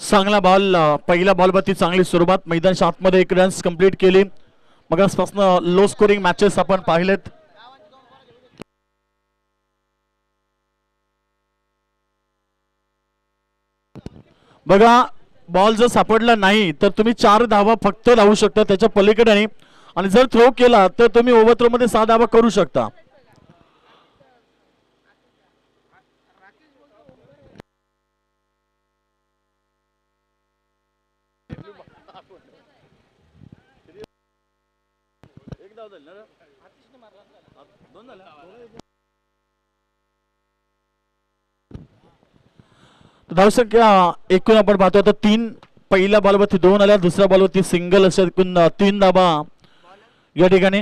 चांगला बॉल पहिल्या बॉलवरती चांगली सुरुवात. मैदानच्या आतमध्ये एक रन्स कंप्लीट केली. मग आजपासून लो स्कोरिंग मॅचेस आपण पाहिलेत. बघा बॉल जर सापडला नाही तर तुम्ही चार धावा फक्त लावू शकता त्याच्या पलीकडे आणि जर थ्रो केला तर तुम्ही ओव्हर थ्रो मध्ये सहा धावा करू शकता. धावसंख्या एकूण आपण पाहतो आता तीन पहिल्या बॉलवरती दोन आल्या दुसऱ्या बॉलवरती सिंगल अशा एकूण अं, तीन धाबा या ठिकाणी.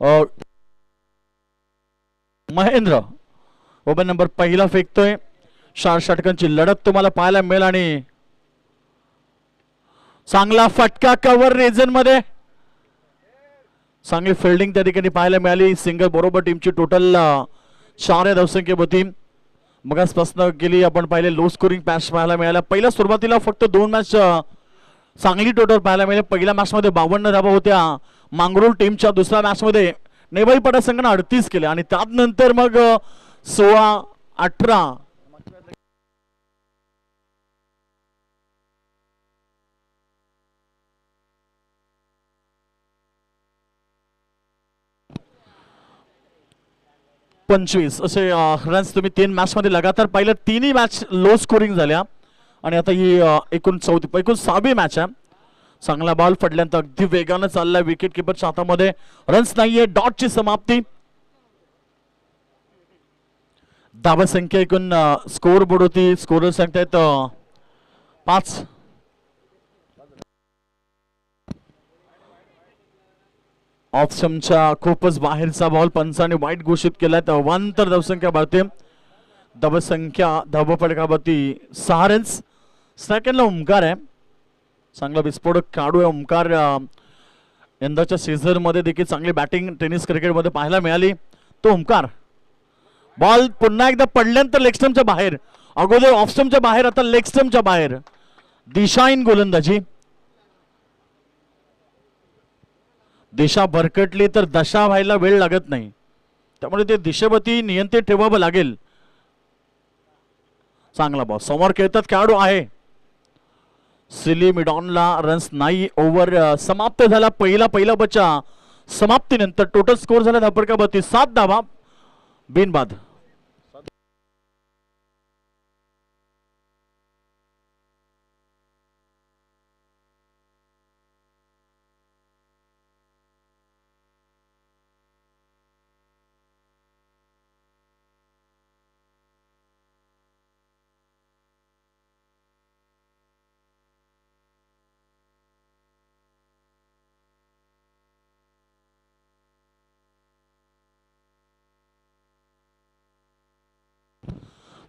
अं, महेंद्र ओपन नंबर पहिला फेकतोय. चार षटकांची लढत तुम्हाला पाहायला मिळेल आणि चांगला फटका कव्हर रेझनमध्ये. चांगली फिल्डिंग त्या ठिकाणी पाहायला मिळाली. सिंगल बरोबर टीमची टोटल चार या धावसंख्येवरती मगासपासून गेली आपण पाहिले लो स्कोरिंग मॅच पाहायला मिळाला. पहिल्या सुरुवातीला फक्त दोन मॅच चांगली टोटल पाहायला मिळाली. पहिल्या मॅचमध्ये बावन्न धाबा होत्या. मांगरूळ टीमच्या दुसऱ्या मॅचमध्ये नेवाई पडा संघानं अडतीस केले. आणि त्यानंतर मग सोळा अठरा पंचवीस. असे रन्स तुम्ही तीन मॅचमध्ये लगातार पाहिलं. तिन्ही मॅच लो स्कोरिंग झाल्या. आणि आता ही एकूण चौथी एकूण सहावी मॅच आहे. चांगला बॉल पडल्यानंतर अगदी वेगानं चाललाय विकेट किपरच्या हातामध्ये रन्स नाहीये. डॉटची समाप्ती. धावा संख्या एकूण स्कोर बोर्ड होती. स्कोरर सांगतायत पाच. ऑप्शनच्या खूपच बाहेरचा बॉल पंचाने वाईट घोषित केलाय. तर अवांतर धावसंख्या भरते धावसंख्या धावपडकावरती सहा रन्स सेकंडला ओंकार आहे. चांगला विस्फोटक खेळाडू आहे ओंकार. यंदाच्या सीझनमध्ये देखील चांगली बॅटिंग टेनिस क्रिकेटमध्ये पाहायला मिळाली. तो ओंकार. बॉल पुन्हा एकदा पडल्यानंतर लेगस्टमच्या बाहेर. अगोदर ऑफस्टमच्या बाहेर आता लेगस्टमच्या बाहेर. दिशाईन गोलंदाजी. दिशा भरकटली तर दशा व्हायला वेळ लागत नाही. त्यामुळे ते दिशेवरती नियंत्रित ठेवावं लागेल. चांगला बॉल समोर खेळतात खेळाडू आहे. सिली मिडॉनला रन्स नाही. ओव्हर समाप्त झाला पहिला पहिला बच्चा. समाप्तीनंतर टोटल स्कोर झाला धापडकावरती सात धावा. बिनबाद.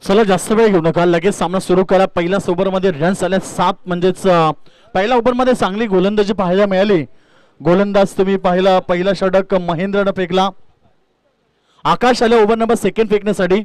चला जास्त वेळ घेऊ नका. लगेच सामना सुरू करा. पहिल्याच ओव्हरमध्ये रन्स आल्या सात म्हणजेच पहिल्या ओव्हरमध्ये चांगली गोलंदाजी पाहायला मिळाली. गोलंदाज तुम्ही पाहिला. पहिला षटक महेंद्रनं फेकला. आकाश आले ओव्हर नंबर सेकंड फेकण्यासाठी.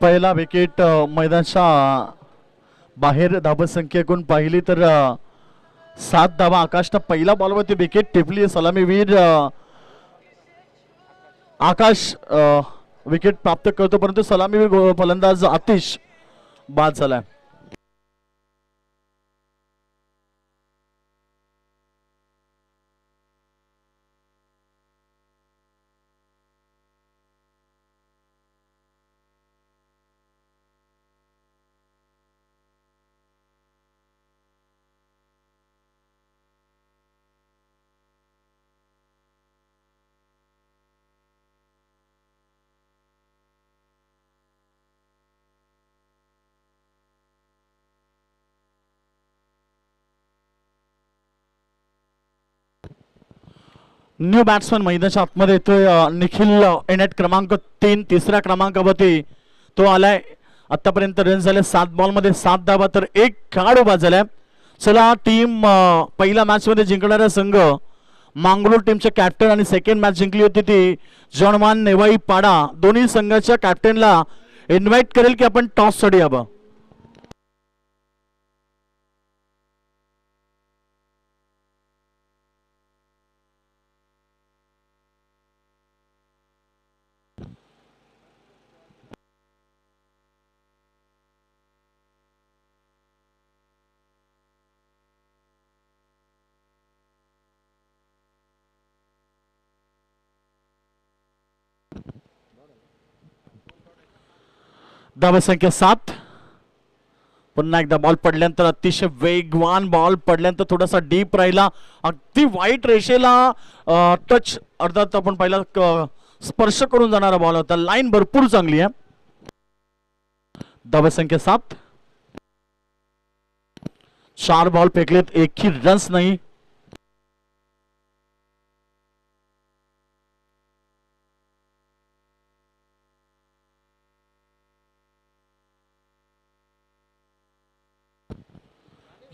पहिला विकेट मैदानच्या बाहेर धावसंख्या पाहिली तर सात धावा आकाशनं पहिला बॉलवरती विकेट टिपली सलामीवीर आकाश विकेट प्राप्त करतो परंतु सलामीवीर गो- फलंदाज आतिश बाद झालाय. न्यू बॅट्समन मैदानाच्या आतमध्ये येतोय निखिल एनेट क्रमांक तीन तिसऱ्या क्रमांकावरती तो आलाय. आतापर्यंत रन झाले सात बॉलमध्ये सात धावा तर एक खेळाडू बाद झालाय. चला टीम पहिल्या मॅचमध्ये जिंकणारा संघ मांगलोर टीमचे कॅप्टन आणि सेकंड मॅच जिंकली होती ती जॉनवान नेवाई पाडा दोन्ही संघाच्या कॅप्टनला इन्व्हाइट करेल की आपण टॉससाठी यावं? धावसंख्या सात. पुन्हा एकदा बॉल पडल्यानंतर अतिशय वेगवान बॉल पडल्यानंतर थोडासा डीप राहिला. अगदी वाईट रेषेला टच अर्थात आपण पहिला क- स्पर्श करून जाणारा बॉल होता. लाईन भरपूर चांगली आहे. धावसंख्या सात. चार बॉल फेकलेत. एकही रन्स नाही.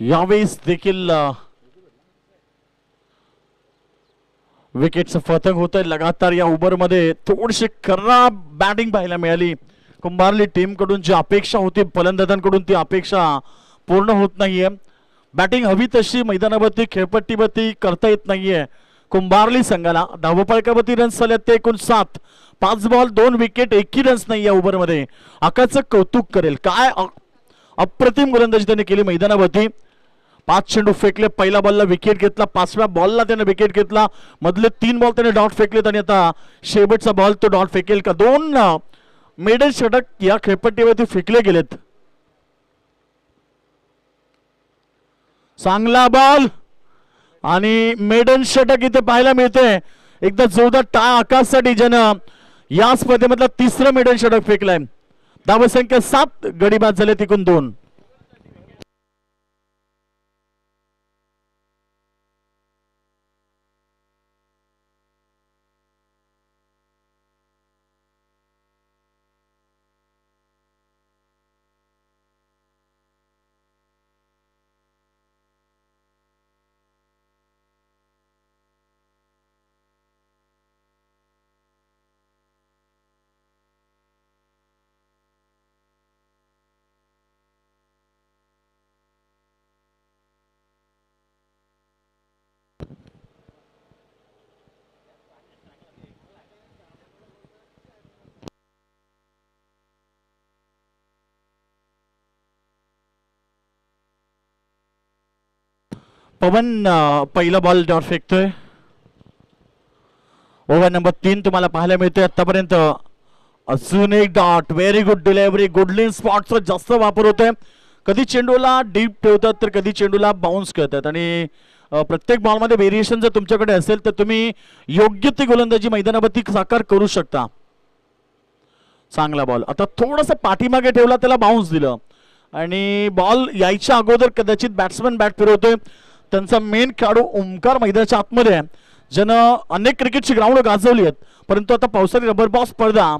यावेळेस देखील विकेटचं विकेटचं फतंग होतंय. लगातार या ओव्हरमध्ये थोडीशी खराब बॅटिंग पाहायला मिळाली. कुंभारली टीमकडून जी अपेक्षा होती फलंदाजांकडून ती अपेक्षा पूर्ण होत नाहीये. बॅटिंग हवी तशी मैदानावरती खेळपट्टीवरती करता येत नाहीये. कुंभारली संघाला धावपळकावरती रन्स झाले ते एकूण सात. पाच बॉल दोन विकेट एकही रन्स नाही या ओव्हरमध्ये आकाचं कौतुक करेल. काय अप्रतिम गोलंदाजी त्यांनी केली मैदानावरती. पाच चेंडू फेकले पहिल्या बॉलला विकेट घेतला पाचव्या बॉलला त्याने विकेट घेतला. मधले तीन बॉल त्याने डॉट फेकलेत आणि आता शेवटचा बॉल तो डॉट फेकेल का? दोन मेडल षटक या खेळपट्टीवरती फेकले गेलेत. चांगला बॉल आणि मेडन षटक इथे पाहायला मिळते. एकदा जोरदार टा आकाशसाठी ज्यानं या स्पर्धेमधला तिसरं मेडन षटक फेकलाय. धावसंख्या सात गडी बाद झाले तिकून दोन. पवन पहिला बॉल डॉट फेकतोय ओव्हर नंबर तीन तुम्हाला पाहायला मिळतोय आतापर्यंत. अजून एक dot very good delivery good length स्पॉटचा जास्त वापर होतोय. कधी चेंडूला डीप ठेवतात तर कधी चेंडूला बाउन्स करतात. आणि प्रत्येक बॉलमध्ये व्हेरिएशन जर तुमच्याकडे असेल तर तुम्ही योग्य ती गोलंदाजी मैदानावरती साकार करू शकता. चांगला बॉल आता थोडासा पाठीमागे ठेवला त्याला बाउन्स दिलं. आणि बॉल यायच्या अगोदर कदाचित बॅट्समन बॅट फिरवतोय. त्यांचा मेन खेळाडू ओंकार मैदानाच्या आतमध्ये आहे. ज्यानं अनेक क्रिकेटची ग्राउंड गाजवली आहेत. परंतु आता पावसाळी रबर बॉल स्पर्धा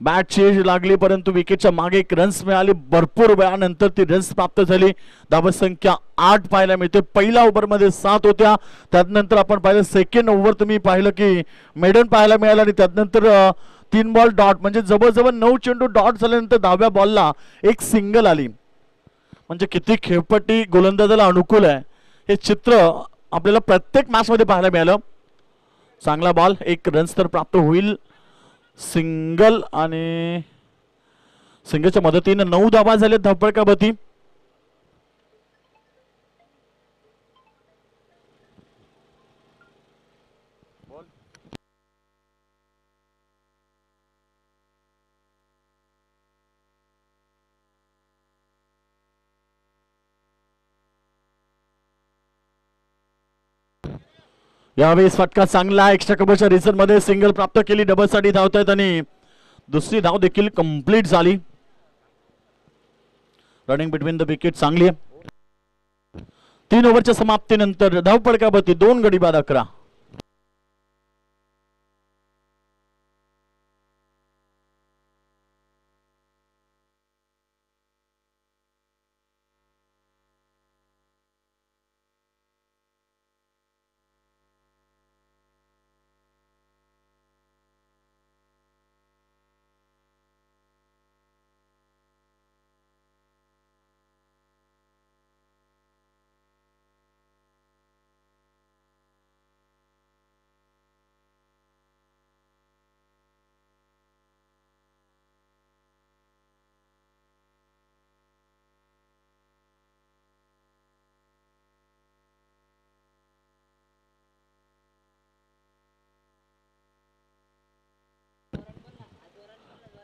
बॅट लागली परंतु विकेटच्या मागे एक रन्स मिळाली. भरपूर वेळानंतर ती रन्स प्राप्त झाली. धावसंख्या आठ पाहायला मिळते. पहिल्या ओव्हरमध्ये सात होत्या. त्यानंतर आपण पाहिलं सेकंड ओव्हर तुम्ही पाहिलं की मेडन पाहायला मिळालं आणि त्यानंतर तीन बॉल डॉट म्हणजे जवळजवळ नऊ चेंडू डॉट झाल्यानंतर दहाव्या बॉलला एक सिंगल आली. म्हणजे किती खेळपट्टी गोलंदाजाला अनुकूल आहे. हे चित्र आपल्याला प्रत्येक मॅचमध्ये पाहायला मिळालं. चांगला बॉल एक रन्स तर प्राप्त होईल. सिंगल आणि सिंगलच्या मदतीने नऊ धावा झाले धपडकाबती यावेळेस फटका चांगला एक्स्ट्रा कबरच्या रिझनमध्ये सिंगल प्राप्त केली. डबलसाठी धावत आहेत आणि दुसरी धाव देखील कंप्लीट झाली. रनिंग बिटवीन द विकेट चांगली आहे. तीन ओव्हरच्या समाप्तीनंतर धाव पडकावरती दोन गडी बाद अकरा.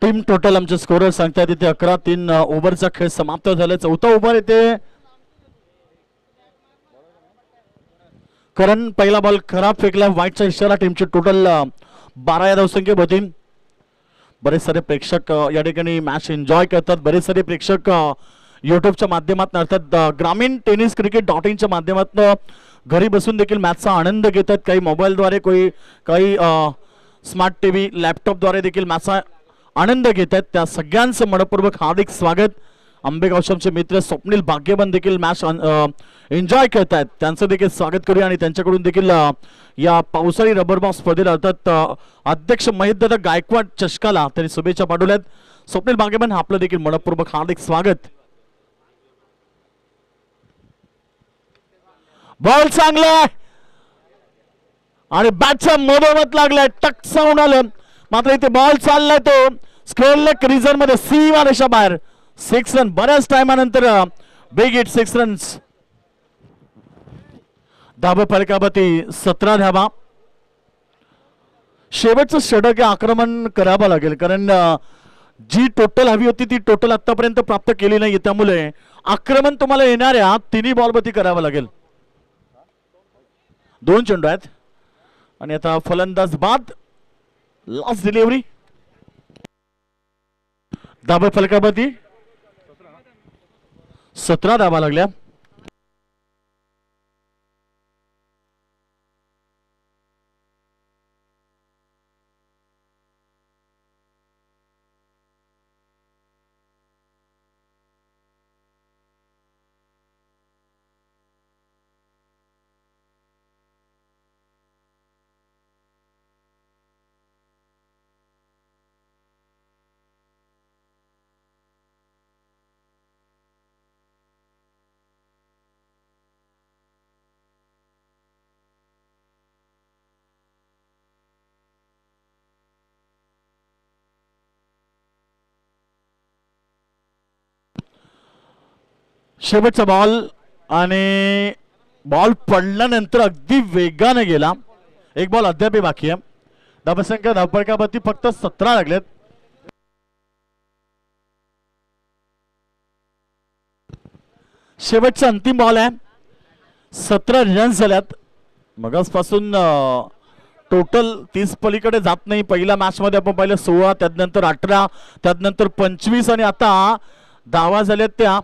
टीम टोटल आमचे स्कोरर सांगतात इथे अकरा तीन ओव्हरचा खेळ समाप्त झाला चौथा ओव्हर येते करण पहिला बॉल खराब फेकला. वाईटचा इशारा टीमचे टोटल बारा या धावसंख्येत होती. बरेच सारे प्रेक्षक या ठिकाणी मॅच एन्जॉय करतात. बरेच सारे प्रेक्षक युट्यूबच्या माध्यमातून अर्थात ग्रामीण टेनिस क्रिकेट डॉट इनच्या माध्यमातून घरी बसून देखील मॅचचा आनंद घेतात. काही मोबाईलद्वारे काही काही स्मार्ट टी व्ही लॅपटॉपद्वारे देखील मॅचचा आनंद घेत आहेत त्या सगळ्यांचं मनपूर्वक हार्दिक स्वागत. आंबेगावचे मित्र स्वप्नील भाग्यबन देखील मॅच एन्जॉय करत आहेत त्यांचं देखील स्वागत करूया आणि त्यांच्याकडून देखील या पावसाळी रबर स्पर्धेला अर्थात अध्यक्ष महेशदादा गायकवाड चषकाला त्यांनी शुभेच्छा पाठवल्यात. स्वप्नील भाग्यबन आपलं देखील मनपूर्वक हार्दिक स्वागत. बॉल चांगला आणि बॅटच्या मधोमध लागलाय. टक्सावून आलं. मात्र इथे बॉल चाललाय तो. स्क्वेअर रिझनमध्ये सीमा रेषा बाहेर सिक्स रन बऱ्याच टायमानंतर बिग हिट सिक्स रन्स धाबा फलकावरती सतरा धाबा. शेवटचं षटक आक्रमण करावं लागेल. कारण जी टोटल हवी होती ती टोटल आतापर्यंत प्राप्त केली नाही त्यामुळे आक्रमण तुम्हाला येणाऱ्या तिन्ही बॉलवरती करावं लागेल. दोन चेंडू आहेत. आणि आता फलंदाज बाद. लास्ट डिलिव्हरी दाबा फलकामध्ये सतरा धाबा लागल्या. शेवटचा बॉल आणि बॉल पडल्यानंतर अगदी वेगाने गेला. एक बॉल अद्यापही बाकी आहे. धावसंख्या धावपडकावरती फक्त सतरा लागलेत. शेवटचा अंतिम बॉल आहे. सतरा रन्स झाल्यात. मगासपासून टोटल तीस पलीकडे जात नाही. पहिल्या मॅचमध्ये आपण पाहिलं सोळा त्यानंतर अठरा त्यानंतर पंचवीस आणि आता धावा झाल्यात त्या.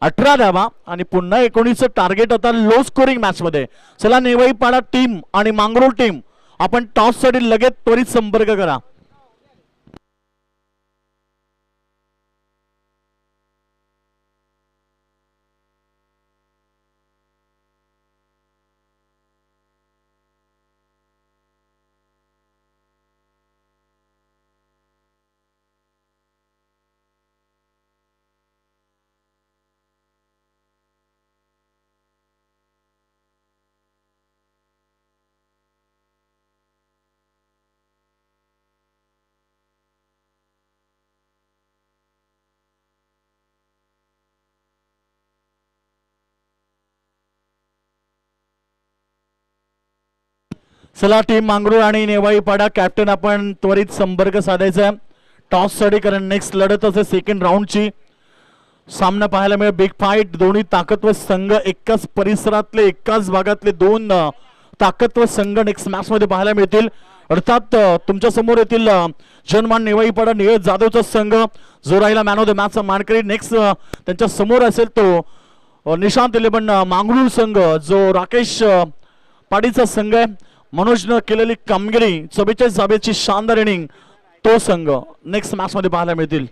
अठरा धावा आणि पुन्हा एकोणीसचं टार्गेट आता लो स्कोरिंग मॅच मध्ये. चला नेवाईपाडा टीम आणि मांगरूळ टीम आपण टॉससाठी लगेच त्वरित संपर्क करा. चला टीम मांगरूळ आणि नेवाईपाडा कॅप्टन आपण त्वरित संपर्क साधायचा टॉस टॉससाठी कारण नेक्स्ट लढत असे सेकंड राऊंडची सामना पाहायला मिळेल बिग फाईट दोन्ही ताकदवर संघ एकाच परिसरातले एकाच भागातले दोन अ, ताकदवर संघ नेक्स्ट मॅच मध्ये पाहायला मिळतील. अर्थात तुमच्यासमोर येथील जनमान नेवाईपाडा निळज जाधवचा संघ. जो राहिला मॅन ऑफ द मॅचचा मानकरी. नेक्स्ट त्यांच्यासमोर असेल तो निशांत इलेवन मांगरूळ संघ. जो राकेश पाडीचा संघ आहे. मनोजनं केलेली कामगिरी चव्वेचाळीस जाबेची शानदार इनिंग तो संघ नेक्स्ट मॅच मध्ये पाहायला मिळतील.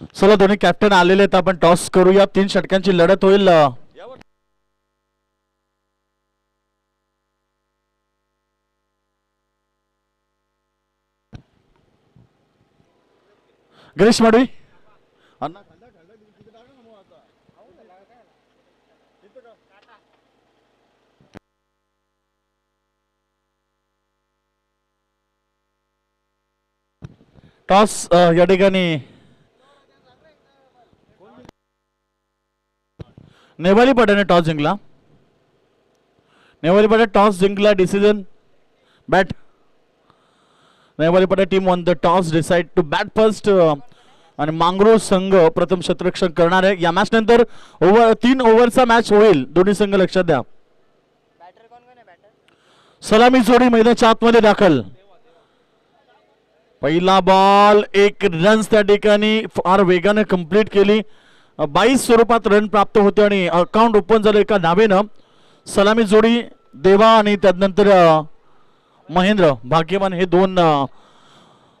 चला दोन्ही कॅप्टन आलेले आहेत. आपण टॉस करूया. तीन षटकांची लढत होईल. गणेश गिरीश माडवी. टॉस या ठिकाणी नेवाली पड्याने टॉस जिंकला. नेवाली पड्या टॉस जिंकला डिसिजन बॅट नेवाली पड्या team on the toss decide to bat first आणि मांगरो संघ प्रथम क्षेत्ररक्षण करणार आहे. या मॅच नंतर ओव्हर तीन ओव्हरचा मॅच होईल. दोन्ही संघ लक्षात द्या. सलामी जोडी मैदानाच्या आतमध्ये दाखल. पहिला बॉल एक रन्स त्या ठिकाणी. फार वेगाने कंप्लीट केली. बाईस स्वरूपात रन प्राप्त होते आणि अकाउंट ओपन झालं एका नावेनं. सलामी जोडी देवा आणि त्यानंतर महेंद्र. भाग्यवान हे दोन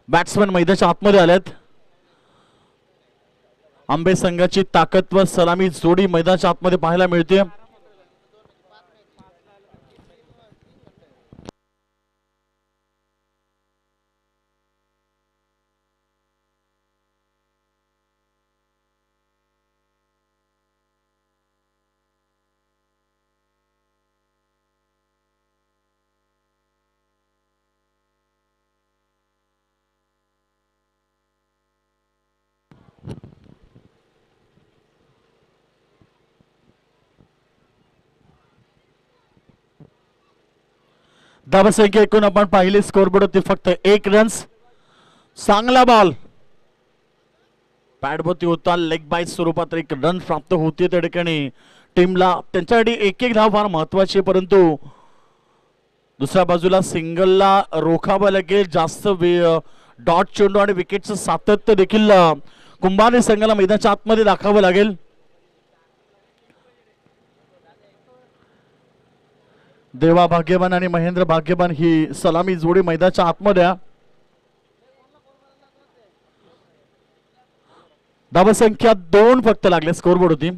बॅट्समॅन मैदानाच्या आतमध्ये आल्यात आंबे संघाची ताकदवर सलामी जोडी मैदानाच्या आतमध्ये पाहायला मिळते. धावसंख्या एकूण आपण पाहिली स्कोरबोर्ड होती फक्त एक रन्स चांगला बॉल पॅडभोवती होता लेग बाय स्वरूपात एक रन प्राप्त होते त्या ठिकाणी. टीमला त्यांच्यासाठी एक एक धाव फार महत्वाची आहे परंतु दुसऱ्या बाजूला सिंगलला रोखावं लागेल. जास्त डॉट चेंडू आणि विकेटचं सातत्य देखील कुंभारी संघाला मैदानाच्या आतमध्ये दाखवावं लागेल. देवा भाग्यवान आणि महेंद्र भाग्यवान ही सलामी जोडी मैदानाच्या आतमध्ये धावसंख्या दोन फक्त लागले स्कोरबोर्ड होती.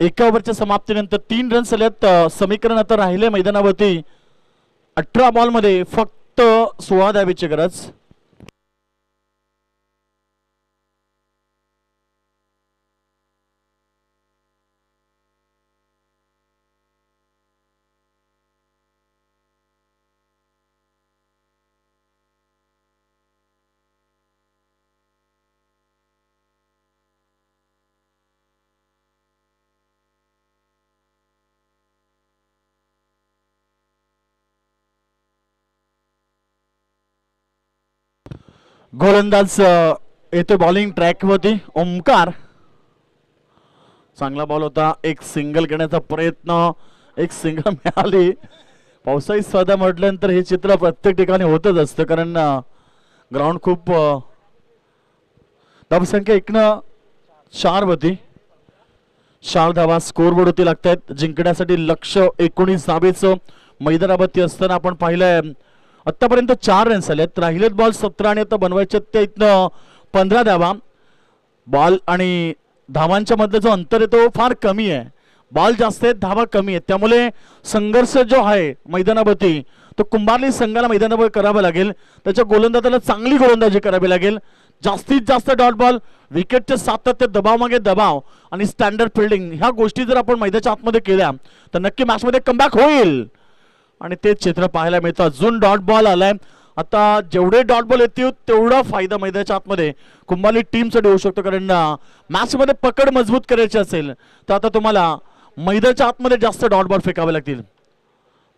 एका ओव्हरच्या समाप्तीनंतर तीन रन्स आल्यात समीकरण आता राहिले मैदानावरती. अठरा बॉलमध्ये फक्त सोळा द्यावीची गरज. गोलंदाज येतो बॉलिंग ट्रॅक ओंकार चांगला बॉल होता. एक सिंगल घेण्याचा प्रयत्न. एक सिंगल मिळाली. पावसाळी स्पर्धा म्हटल्यानंतर हे चित्र प्रत्येक ठिकाणी होतच असतं. कारण ग्राउंड खूप अ, धावसंख्या एकनं चार होती. चार धावा स्कोरबोर्ड होती लागतायत. जिंकण्यासाठी लक्ष एकोणीस धावेचं मैदानावरती असताना आपण पाहिलंय आत्तापर्यंत चार रन्स आलेत राहिलेत बॉल सतरा आणि आता बनवायचे ते इथनं पंधरा धावा. बॉल आणि धावांच्या मधलं जो अंतर आहे तो फार कमी आहे. बॉल जास्त आहेत धावा कमी आहेत. त्यामुळे संघर्ष जो आहे मैदानावरती तो कुंभारली संघाला मैदानावर करावा लागेल. त्याच्या गोलंदाजाला चांगली गोलंदाजी करावी लागेल. जास्तीत जास्त डॉट बॉल विकेटचे सातत्य दबाव मागे दबाव आणि स्टँडर्ड फिल्डिंग ह्या गोष्टी जर आपण मैदानाच्या आतमध्ये केल्या तर नक्की मॅचमध्ये कमबॅक होईल. आणि तेच चित्र पाहायला मिळतं. अजून डॉट बॉल आलाय. आता जेवढे डॉट बॉल येतील तेवढा फायदा मैदानाच्या आतमध्ये कुंभाली टीमसाठी होऊ शकतो. कारण मॅचमध्ये पकड मजबूत करायची असेल तर आता तुम्हाला मैदानाच्या आतमध्ये जास्त डॉट बॉल फेकावे लागतील.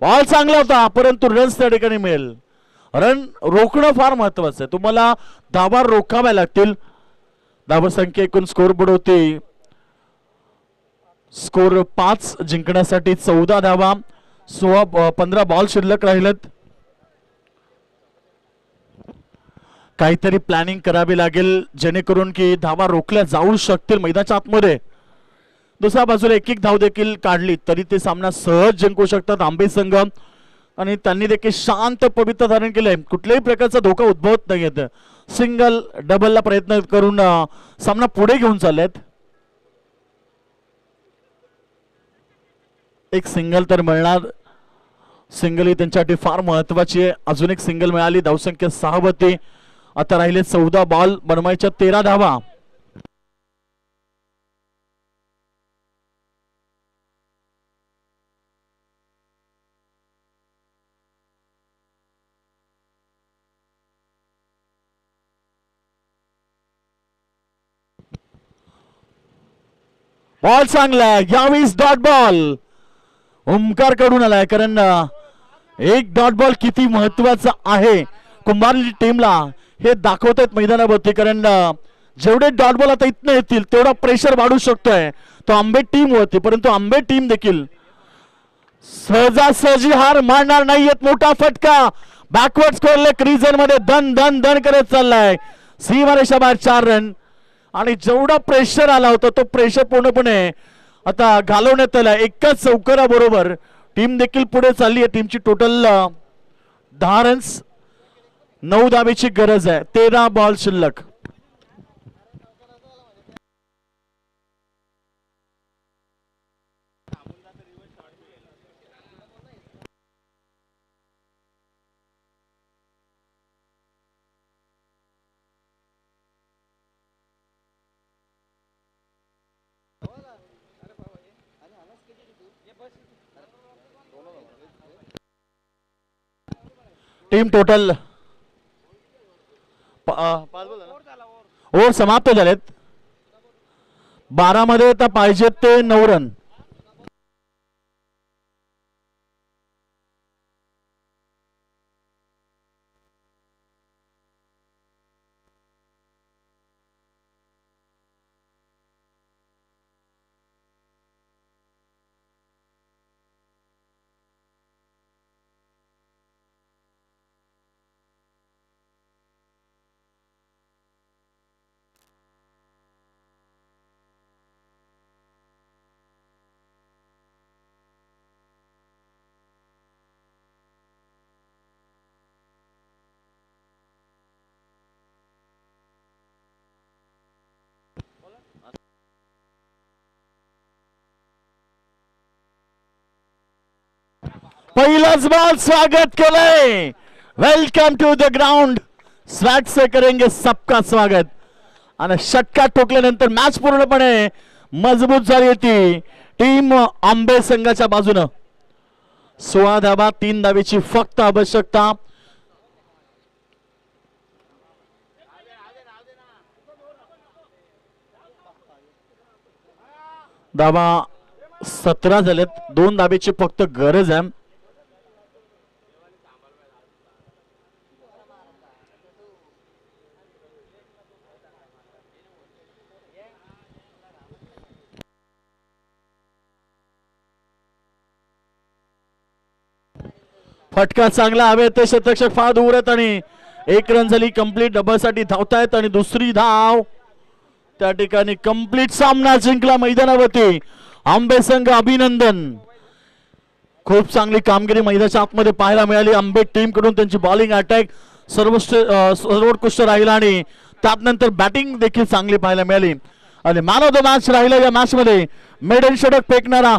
बॉल चांगला होता परंतु रन्स त्या ठिकाणी मिळेल. रन रोखणं फार महत्वाचं आहे. तुम्हाला धावा रोखाव्या लागतील. धावा संख्या एकूण स्कोर बोर्ड होती स्कोर पाच जिंकण्यासाठी चौदा धावा. सोळा पंधरा बॉल शिल्लक राहिलेत. काहीतरी प्लॅनिंग करावी लागेल जेणेकरून की धावा रोखल्या जाऊ शकतील मैदानाच्या आतमध्ये. दुसऱ्या बाजूला एक एक धाव देखील काढली तरी ते सामना सहज जिंकू शकतात आंबे संघ. आणि त्यांनी देखील शांत पवित्र धारण केलंय. कुठल्याही प्रकारचा धोका उद्भवत नाही येत सिंगल डबलला प्रयत्न करून सामना पुढे घेऊन चाललेत. एक सिंगल तर मिळणार. सिंगल ही त्यांच्यासाठी फार महत्वाची आहे. अजून एक सिंगल मिळाली. धावसंख्या सहावती आता राहिले चौदा बॉल बनवायच्या तेरा धावा. बॉल चांगला आहे. यावेळेस डॉट बॉल ओमकारकडून आलाय कारण. एक डॉट बॉल किती महत्त्वाचा आहे? कुंभारली टीमला हे दाखवत आहेत मैदानावरती कारण जेवढे डॉट बॉल आता इथनं येतील तेवढा प्रेशर वाढू शकतोय. तो आंबे टीम होती परंतु आंबे टीम देखील. सहजासहजी हार मारणार नाहीयेत मोठा फटका. बॅकवर्ड स्कोरले लेकमध्ये दन दन दन करत चाललाय. सीमारेषा बाहेर चार रन आणि जेवढा प्रेशर आला होता तो प्रेशर पूर्णपणे आता घालवण्यात आला एकाच चौकाराबरोबर टीम देखील पुढे चालली आहे. टीमची टोटल दहा रन्स नऊ धावेची गरज आहे. तेरा बॉल शिल्लक. Team total. ओव्हर समाप्त झालेत. बारामध्ये आता पाहिजेत ते नऊ रन. पहिलाच बॉल स्वागत केलंय. वेलकम टू द ग्राउंड स्वॅट से करेंगे सबका स्वागत. आणि षटका ठोकल्यानंतर मॅच पूर्णपणे मजबूत झाली होती. टीम आंबे संघाच्या बाजूनं. सोळा धाबा तीन धाबेची फक्त आवश्यकता. धाबा सतरा झालेत. दोन धाबेची फक्त गरज आहे. फटका चांगला हवे ते शतक्षक फार दूर आहेत आणि एक रन झाली कंप्लीट डबलसाठी धावतायत आणि दुसरी धाव. त्या ठिकाणी कंप्लीट सामना जिंकला मैदानावरती. आंबे संघ अभिनंदन. खूप चांगली कामगिरी मैदानाच्या आतमध्ये पाहायला मिळाली. आंबे टीमकडून त्यांची बॉलिंग अटॅक सर्वोच्च सर्वोत्कृष्ट राहिला आणि त्यानंतर बॅटिंग देखील चांगली पाहायला मिळाली. आणि मॅन ऑफ द मॅच राहिला या मॅच मध्ये. मेडन षटक फेकणारा